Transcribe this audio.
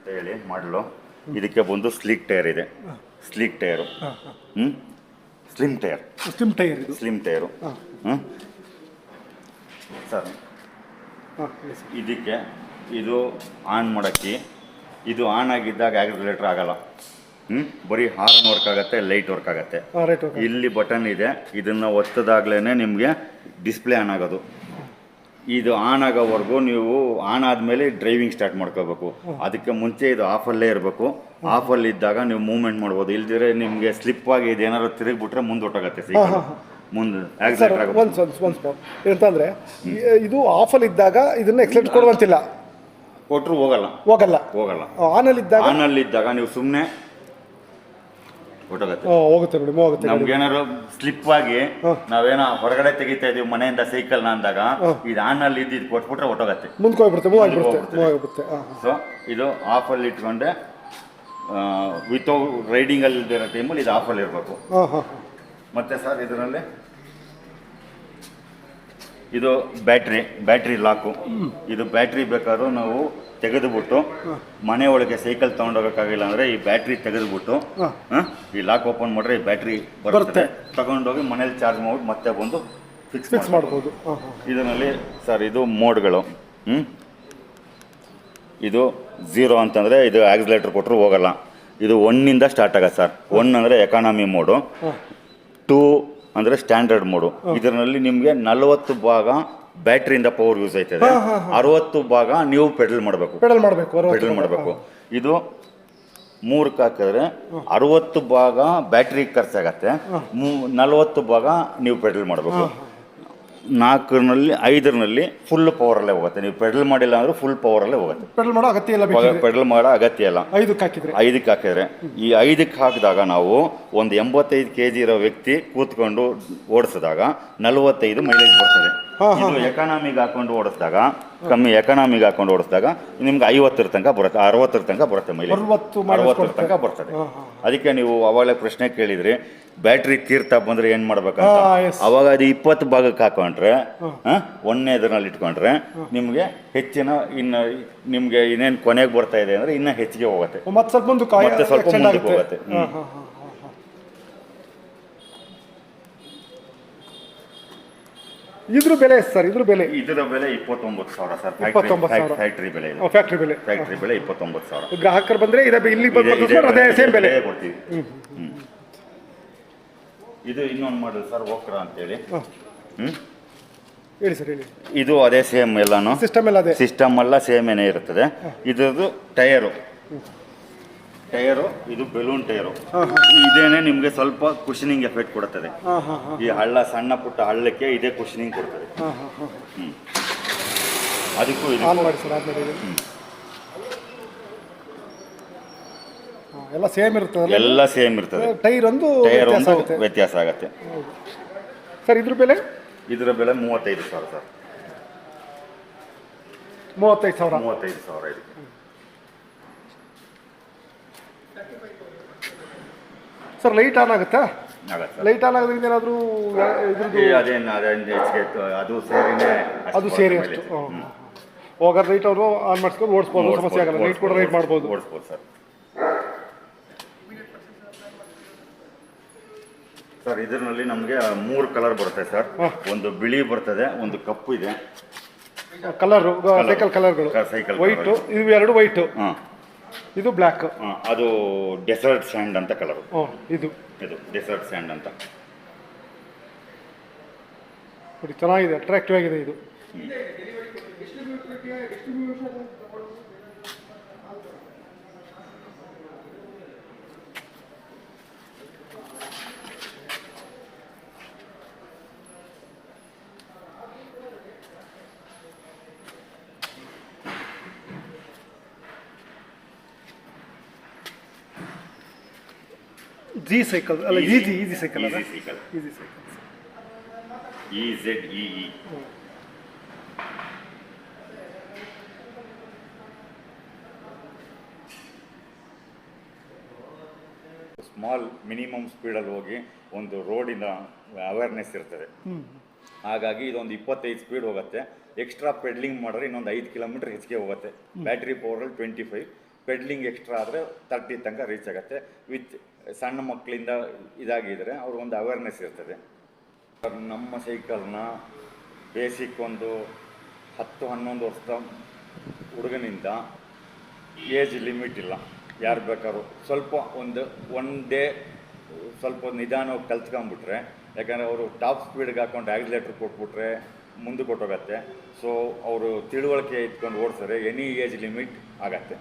ಅಂತ ಹೇಳಿ ಮಾಡಲು. ಇದಕ್ಕೆ ಬಂದು ಸ್ಲೀಕ್ ಟೈರ್ ಇದೆ. ಸ್ಲೀಕ್ ಟೈರು ಹ್ಞೂ ಸ್ಲಿಮ್ ಟೈರ್ ಸ್ಲಿಮ್ ಟೈರ್ ಇದು. ಸ್ಲಿಮ್ ಟೈರು ಹ್ಞೂ ಸರ್ ಇದಕ್ಕೆ ಇದು ಆನ್ ಮಾಡೋಕ್ಕೆ ಇದು ಆನ್ ಆಗಿದ್ದಾಗ ಆ್ಯಕ್ಸಿಲೇಟ್ರ್ ಆಗಲ್ಲ. ಹ್ಞೂ ಬರೀ ಹಾರ್ನ್ ವರ್ಕ್ ಆಗುತ್ತೆ ಲೈಟ್ ವರ್ಕ್ ಆಗುತ್ತೆ. ಇಲ್ಲಿ ಬಟನ್ ಇದೆ. ಇದನ್ನು ಒತ್ತದಾಗ್ಲೇ ನಿಮಗೆ ಡಿಸ್ಪ್ಲೇ ಆನ್ ಆಗೋದು. ಇದು ಆನ್ ಆಗೋವರೆಗೂ ನೀವು ಆನ್ ಆದಮೇಲೆ ಡ್ರೈವಿಂಗ್ ಸ್ಟಾರ್ಟ್ ಮಾಡ್ಕೋಬೇಕು. ಅದಕ್ಕೆ ಮುಂಚೆ ಇದು ಆಫಲ್ಲೇ ಇರಬೇಕು. ಆಫಲ್ಲಿ ಇದ್ದಾಗ ನೀವು ಮೂವ್ಮೆಂಟ್ ಮಾಡ್ಬೋದು. ಇಲ್ದಿದ್ರೆ ನಿಮಗೆ ಸ್ಲಿಪ್ ಆಗಿ ಇದು ಏನಾದ್ರು ತಿರುಗಿಬಿಟ್ರೆ ಮುಂದೆ ಹೊಟ್ಟೋಗತ್ತೆ ಸೈಕಲ್ ಮುಂದೆ ಆಗುತ್ತೆ. ಒಂದು ಒಂದು ಒಂದು ಏನಂತಂದರೆ ಇದು ಆಫಲ್ಲಿ ಇದ್ದಾಗ ಇದನ್ನ ಎಕ್ಸೆಪ್ಟ್ ಕೊಡುವಂತಿಲ್ಲ. ಕೊಟ್ಟರು ಹೋಗಲ್ಲ. ಹೋಗಲ್ಲ. ಹೋಗಲ್ಲ. ಆನಲ್ಲಿ ಇದ್ದಾಗ ಆನಲ್ಲಿ ಇದ್ದಾಗ ನೀವು ಸುಮ್ಮನೆ ಹೊಟ್ಟೋಗತ್ತೆ ಹೋಗುತ್ತೆ ನೋಡಿ ಮೂವ್ ಆಗುತ್ತೆ. ನಮ್ಗೇನಾದ್ರು ಸ್ಲಿಪ್ ಆಗಿ ನಾವೇನೋ ಹೊರಗಡೆ ತೆಗಿತಾ ಇದೀವಿ ಮನೆಯಿಂದ ಸೈಕಲ್ ಅಂದಾಗ. ಇದು ಆನ್ ಅಲ್ಲಿ ಇದ್ದು ಕೊಟ್ಬಿಟ್ರೆ ಹೊಟ್ಟೋಗತ್ತೆ ಹೋಗಿ ಹೋಗ್ಬಿಡುತ್ತೆ ಮೂವ್ ಆಗಿಬಿಡುತ್ತೆ ಹೋಗ್ಬಿಡುತ್ತೆ. ಮೂವ್ ಆಗಿಬಿಡುತ್ತೆ ಸೊ ಇದು ಆಫಲ್ಲಿ ಇಟ್ಕೊಂಡೆ ವಿತೌಟ್ ರೈಡಿಂಗ್ ಅಲ್ಲಿ ಇರೋ ಟೈಮಲ್ಲಿ ಇದು ಆಫಲ್ಲಿ ಇರಬೇಕು. ಮತ್ತೆ ಸರ್ ಇದರಲ್ಲಿ? ಇದು ಬ್ಯಾಟ್ರಿ ಬ್ಯಾಟ್ರಿ ಲಾಕು. ಇದು ಬ್ಯಾಟ್ರಿ ಬೇಕಾದ್ರೂ ನಾವು ತೆಗೆದುಬಿಟ್ಟು ಮನೆ ಒಳಗೆ ಸೈಕಲ್ ತಗೊಂಡೋಗಕ್ಕಾಗಿಲ್ಲ ಅಂದರೆ ಈ ಬ್ಯಾಟ್ರಿ ತೆಗೆದುಬಿಟ್ಟು ಈ ಲಾಕ್ ಓಪನ್ ಮಾಡ್ರೆ ಈ ಬ್ಯಾಟ್ರಿ ಬರುತ್ತೆ. ತಗೊಂಡೋಗಿ ಮನೇಲಿ ಚಾರ್ಜ್ ಮಾಡ್ಬಿಟ್ಟು ಮತ್ತೆ ಬಂದು ಫಿಕ್ಸ್ ಫಿಕ್ಸ್ ಮಾಡ್ಬೋದು. ಇದರಲ್ಲಿ ಸರ್ ಇದು ಮೋಡ್ಗಳು. ಹ್ಞೂ ಇದು ಝೀರೋ ಅಂತಂದರೆ ಇದು ಆಕ್ಸಿಲೇಟರ್ ಕೊಟ್ಟರು ಹೋಗಲ್ಲ. ಇದು ಒನ್ನಿಂದ ಸ್ಟಾರ್ಟ್ ಆಗತ್ತೆ ಸರ್. ಒನ್ ಅಂದರೆ ಎಕಾನಮಿ ಮೋಡು ಟೂ ಅಂದರೆ ಸ್ಟ್ಯಾಂಡರ್ಡ್ ಮೋಡು. ಇದರಲ್ಲಿ ನಿಮಗೆ ನಲವತ್ತು ಭಾಗ ಬ್ಯಾಟ್ರಿಯಿಂದ ಪವರ್ ಯೂಸ್ ಆಯ್ತದೆ. ಅರವತ್ತು ಭಾಗ ನೀವು ಪೆಡಲ್ ಮಾಡಬೇಕು. ಪೆಡಲ್ ಮಾಡಬೇಕು ಪೆಡಲ್ ಮಾಡಬೇಕು. ಇದು ಮೂರಕ್ಕೆ ಹಾಕಿದ್ರೆ ಅರವತ್ತು ಭಾಗ ಬ್ಯಾಟ್ರಿ ಖರ್ಚಾಗತ್ತೆ. ಮೂ ನಲವತ್ತು ಭಾಗ ನೀವು ಪೆಡಲ್ ಮಾಡಬೇಕು. ನಾಲ್ಕರಲ್ಲಿ ಐದರಲ್ಲಿ ಫುಲ್ ಪವರಲ್ಲೇ ಹೋಗುತ್ತೆ. ನೀವು ಪೆಡಲ್ ಮಾಡಿಲ್ಲ ಅಂದ್ರೆ ಫುಲ್ ಪವರಲ್ಲೇ ಹೋಗುತ್ತೆ. ಪೆಡಲ್ ಮಾಡೋ ಅಗತ್ಯ ಇಲ್ಲ ಬೇಕಿದ್ರೆ ಪೆಡಲ್ ಮಾಡೋ ಅಗತ್ಯ ಇಲ್ಲ. ಐದಕ್ಕೆ ಹಾಕಿದ್ರೆ? ಐದಕ್ಕೆ ಹಾಕಿದ್ರೆ. ಈ ಐದಕ್ಕೆ ಹಾಕಿದಾಗ ನಾವು ಒಂದು ಎಂಬತ್ತೈದು ಕೆ ಜಿ ಇರೋ ವ್ಯಕ್ತಿ ಕೂತ್ಕೊಂಡು ಓಡಿಸಿದಾಗ ನಲವತ್ತೈದು ಮೈಲೇಜ್ ಬರ್ತದೆ. ಇದು ಎಕಾನಮಿಗೆ ಹಾಕೊಂಡು ಓಡಿಸಿದಾಗ ಕಮ್ಮಿ ಎಕಾನಮಿಗೆ ಹಾಕೊಂಡು ಓಡಿಸಿದಾಗ ನಿಮ್ಗೆ ಐವತ್ತರ ತನಕ ಬರುತ್ತೆ ಅರವತ್ತರ ತನಕ ಬರುತ್ತೆ ಮೈಲೇಜ್ ಅರವತ್ತು ಅರವತ್ತರ ತನಕ ಬರ್ತದೆ. ಅದಕ್ಕೆ ನೀವು ಅವಾಗಲೇ ಪ್ರಶ್ನೆ ಕೇಳಿದ್ರಿ ಬ್ಯಾಟ್ರಿ ತೀರ್ತಾ ಬಂದ್ರೆ ಏನ್ ಮಾಡ್ಬೇಕಂತ? ಅವಾಗ ಅದು ಇಪ್ಪತ್ತು ಭಾಗಕ್ಕೆ ಹಾಕೊಂಡ್ರೆ ಒಂದನೇದ್ರಲ್ಲಿ ಇಟ್ಕೊಂಡ್ರೆ ನಿಮ್ಗೆ ಹೆಚ್ಚಿನ ಇನ್ನು ನಿಮ್ಗೆ ಇನ್ನೇನು ಕೊನೆಗೆ ಬರ್ತಾ ಇದೆ ಅಂದ್ರೆ ಇನ್ನ ಹೆಚ್ಚಿಗೆ ಹೋಗುತ್ತೆ. ಮತ್ತೆ ಸ್ವಲ್ಪ ಮುಂದಕ್ಕೆ ಹೋಗುತ್ತೆ. ಹಾಂ ಹ್ಮ್. ಹಾಂ ಹಾಂ ಹಾಂ ಹಾಂ ಇದ್ರ ಬೆಲೆ ಎಷ್ಟು ಸರ್? ಇದ್ರ ಬೆಲೆ? ಇದರ ಬೆಲೆ ಇಪ್ಪತ್ತೊಂಬತ್ತು ಸಾವಿರ ಸರ್. ಇಪ್ಪತ್ತೊಂಬತ್ತು ಸಾವಿರ. ಫ್ಯಾಕ್ಟ್ರಿ ಬೆಲೆ ಇದು. ಫ್ಯಾಕ್ಟ್ರಿ ಬೆಲೆ. ಫ್ಯಾಕ್ಟ್ರಿ ಬೆಲೆ ಇಪ್ಪತ್ತೊಂಬತ್ತು ಸಾವಿರ. ಗ್ರಾಹಕರು ಬಂದ್ರೆ ಇದೇ ಇಲ್ಲಿ ಇದೇ- ಬಂದು ಇದೇ ಅದೇ ಸೇಮ್ ಬೆಲೆ. ಇದೇ ಕೊಡ್ತೀವಿ. ಇದು ಇನ್ನೊಂದು ಮಾಡಲ್ ಸರ್ ಓಕ್ರಾ ಅಂತೇಳಿ. ಹೇಳಿ ಹೇಳಿ ಸರ್ ಹೇಳಿ. ಇದು ಅದೇ ಸೇಮ್ ಎಲ್ಲಾನು. ಸಿಸ್ಟಮ್ ಎಲ್ಲ ಅದೇ. ಸಿಸ್ಟಮ್ ಎಲ್ಲ ಸೇಮ್ ಏನೇ ಇರುತ್ತದೆ. ಇದರದ್ದು ಟಯರು ಟಯರು ಇದು ಬೆಲೂನ್ ಟೈರು. ಇದೇನೆ ನಿಮಗೆ ಸ್ವಲ್ಪ ಕುಷನಿಂಗ್ ಎಫೆಕ್ಟ್ ಕೊಡುತ್ತದೆ. ಈ ಹಳ್ಳ ಸಣ್ಣ ಪುಟ್ಟ ಹಳ್ಳಕ್ಕೆ ಇದೇ ಕುಷನಿಂಗ್ ಕೊಡ್ತದೆ. ಹ್ಮ್. ಅದಕ್ಕೂ ಇದು ಆನ್ ಮಾಡಿ ಸರ್ ಹಾಂ ಎಲ್ಲ ಸೇಮ್ ಇರ್ತದಲ್ಲ ಎಲ್ಲ ಸೇಮ್ ಇರ್ತದೆ. ಟೈರ್ ಒಂದು ಟೈರ್ ವ್ಯತ್ಯಾಸ ಒಂದು ಆಗುತ್ತೆ. ವ್ಯತ್ಯಾಸ ಆಗುತ್ತೆ. ಸರ್ ಇದ್ರ ಬೆಲೆ? ಇದರ ಬೆಲೆ ಮೂವತ್ತೈದು ಸಾವಿರ ಸರ್. ಮೂವತ್ತೈದು ಸಾವಿರ. ಮೂವತ್ತೈದು ಸಾವಿರ ಇದಕ್ಕೆ ಸರ್ ಲೈಟ್ ಆನ್ ಆಗುತ್ತಾ? ಲೈಟ್ ಆನ್ ಆಗೋದ್ರಿಂದ ಏನಾದರೂ ಇದ್ರದ್ದು ಅದೇನು ಅದೇನು ಹೆಚ್ಚಿಗೆ ಅದು ಸೇರಿನೇ ಅದು ಸೇರಿ ಅಷ್ಟು. ಹೋಗೋದು. ಹೋಗಾರ ಲೈಟ್ ಅವರು ಆನ್ ಮಾಡಿಸ್ಕೊಂಡು ಓಡಿಸ್ಬೋದು ಸಮಸ್ಯೆ ಆಗಲ್ಲ. ಲೈಟ್ ಕೂಡ ರೈಟ್ ಮಾಡ್ಬೋದು. ಓಡಿಸ್ಬೋದು ಸರ್ ಸರ್ ಇದರಲ್ಲಿ ನಮಗೆ ಮೂರು ಕಲರ್ ಬರುತ್ತೆ ಸರ್. ಒಂದು ಬಿಳಿ ಬರ್ತದೆ ಒಂದು ಕಪ್ಪು ಇದೆ. ಕಲರ್ ಸೈಕಲ್ ಕಲರ್ಗಳು ಸೈಕಲ್ ವೈಟು ಇವು ಎರಡು ವೈಟು ಹಾಂ. ಇದು ಬ್ಲ್ಯಾಕ್ ಅದು ಡೆಸರ್ಟ್ ಸ್ಯಾಂಡ್ ಅಂತ ಕಲರು ಇದು. ಇದು ಡೆಸರ್ಟ್ ಸ್ಯಾಂಡ್ ಅಂತ. ನೋಡಿ ಚೆನ್ನಾಗಿದೆ ಅಟ್ರಾಕ್ಟಿವ್ ಆಗಿದೆ ಇದು. ಜಿ ಸೈಕಲ್ ಅಲ್ಲ. ಈಜಿ ಈಜಿ ಸೈಕಲ್ ಅಲ್ಲ? Cycle. Easy cycle E Z E E small minimum ಸ್ಪೀಡಲ್ಲಿ ಹೋಗಿ ಒಂದು ರೋಡಿನ ಅವೇರ್ನೆಸ್ ಇರ್ತದೆ. ಹಾಗಾಗಿ ಇದೊಂದು ಇಪ್ಪತ್ತೈದು ಸ್ಪೀಡ್ ಹೋಗುತ್ತೆ. ಎಕ್ಸ್ಟ್ರಾ ಪೆಡ್ಲಿಂಗ್ ಮಾಡಿದ್ರೆ ಇನ್ನೊಂದು ಐದು ಕಿಲೋಮೀಟರ್ ಹೆಚ್ಚಿಗೆ ಹೋಗುತ್ತೆ. ಬ್ಯಾಟ್ರಿ ಪವರಲ್ಲಿ ಟ್ವೆಂಟಿ ಫೈವ್ ಪೆಡ್ಲಿಂಗ್ ಎಕ್ಸ್ಟ್ರಾ ಆದರೆ ತರ್ಟಿ ತನಕ ರೀಚ್ ಆಗುತ್ತೆ. ವಿತ್ ಸಣ್ಣ ಮಕ್ಕಳಿಂದ ಇದಾಗಿದ್ದರೆ ಅವ್ರಿಗೊಂದು ಅವೇರ್ನೆಸ್ ಇರ್ತದೆ. ನಮ್ಮ ಸೈಕಲ್ನ ಬೇಸಿಕ್ ಒಂದು ಹತ್ತು, ಹನ್ನೊಂದು ವರ್ಷದ ಹುಡುಗನಿಂದ ಏಜ್ ಲಿಮಿಟ್ ಇಲ್ಲ. ಯಾರು ಬೇಕಾದ್ರು ಸ್ವಲ್ಪ ಒಂದು ಒನ್ ಡೇ ಸ್ವಲ್ಪ ನಿಧಾನವಾಗಿ ಕಲ್ತ್ಕೊಂಬಿಟ್ರೆ ಯಾಕಂದರೆ ಅವರು ಟಾಪ್ ಸ್ಪೀಡ್ಗೆ ಹಾಕೊಂಡು ಆಕ್ಸಿಲೇಟ್ರ್ ಕೊಟ್ಬಿಟ್ರೆ ಮುಂದೆ ಕೊಟ್ಟೋಗತ್ತೆ. ಸೊ ಅವರು ತಿಳುವಳಿಕೆ ಇಟ್ಕೊಂಡು ಓಡಿಸಿದ್ರೆ ಎನಿ ಏಜ್ ಲಿಮಿಟ್ ಆಗತ್ತೆ.